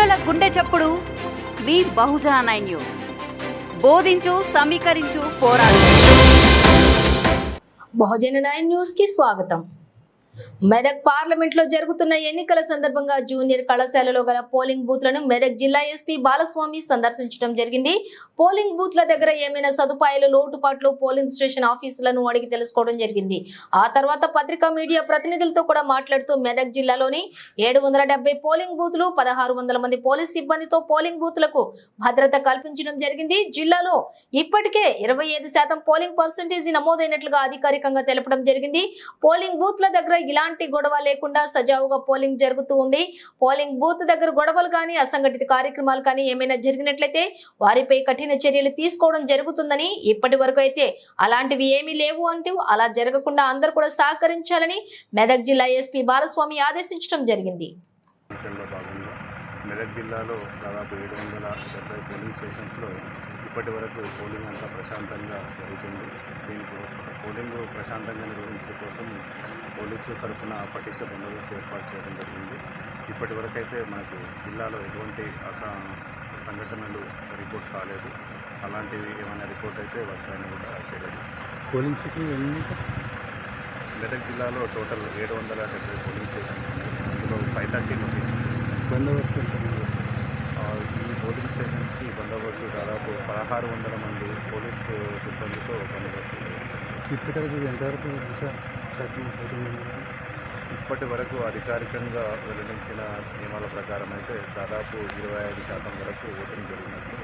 చప్పుడు మీ బహుజన nine news. బోధించు సమీకరించు పోరాడు. బహుజన నైన్ న్యూస్కి స్వాగతం. మెదక్ పార్లమెంట్లో జరుగుతున్న ఎన్నికల సందర్భంగా జూనియర్ కళాశాలలో గల పోలింగ్ బూత్లను మెదక్ జిల్లా ఎస్పీ బాలస్వామి సందర్శించడం జరిగింది. పోలింగ్ బూత్ల దగ్గర ఏమైనా సదుపాయాలు లోటుపాట్లు పోలింగ్ స్టేషన్ ఆఫీసులను అడిగి తెలుసుకోవడం జరిగింది. ఆ తర్వాత పత్రికా మీడియా ప్రతినిధులతో కూడా మాట్లాడుతూ మెదక్ జిల్లాలోని ఏడు వందల పోలింగ్ బూత్లు పదహారు వందల మంది పోలీస్ సిబ్బందితో పోలింగ్ బూత్లకు భద్రత కల్పించడం జరిగింది. జిల్లాలో ఇప్పటికే ఇరవై ఐదు శాతం పోలింగ్ పర్సంటేజ్ నమోదైనట్లుగా అధికారికంగా తెలపడం జరిగింది. పోలింగ్ బూత్ల దగ్గర ఇలాంటి గొడవ లేకుండా సజావుగా పోలింగ్ జరుగుతూ ఉంది. పోలింగ్ బూత్ దగ్గర గొడవలు కానీ అసంఘటిత కార్యక్రమాలు కానీ ఏమైనా జరిగినట్లయితే వారిపై కఠిన చర్యలు తీసుకోవడం జరుగుతుందని ఇప్పటి వరకు అయితే అలాంటివి ఏమీ లేవు అంటూ అలా జరగకుండా అందరూ కూడా సహకరించాలని మెదక్ జిల్లా ఎస్పీ బాలస్వామి ఆదేశించడం జరిగింది. మెదక్ జిల్లాలో దాదాపు ఏడు వందల డెబ్బై పోలింగ్ స్టేషన్స్లో ఇప్పటి వరకు పోలింగ్ అంతా ప్రశాంతంగా జరుగుతుంది. దీనికి పోలింగ్ ప్రశాంతంగా నిర్వహించడం కోసం పోలీసు తరఫున పటిష్ట బందోబస్తు ఏర్పాటు చేయడం జరిగింది. ఇప్పటి వరకు అయితే మనకు జిల్లాలో ఎటువంటి అస సంఘటనలు రిపోర్ట్ కాలేదు. అలాంటివి ఏమైనా రిపోర్ట్ అయితే వాటిపైన కూడా తీసుకుంటాం పోలింగ్ స్టేషన్ ఎన్ని మెదక్ జిల్లాలో టోటల్ ఏడు వందల డెబ్బై పోలింగ్ స్టేషన్స్ అందులో ఫైవ్ థర్టీ లొకేషన్ బందోబస్తు ఈ పోలింగ్ స్టేషన్స్కి బందోబస్తు దాదాపు పదహారు వందల మంది పోలీస్ సిబ్బందితో బందోబస్తు. ఇప్పటివరకు ఎంతవరకు ఉంది? ఇప్పటి వరకు అధికారికంగా వెల్లడించిన నియమాల ప్రకారం అయితే దాదాపు ఇరవై ఐదు శాతం వరకు ఓటింగ్ జరిగినట్లు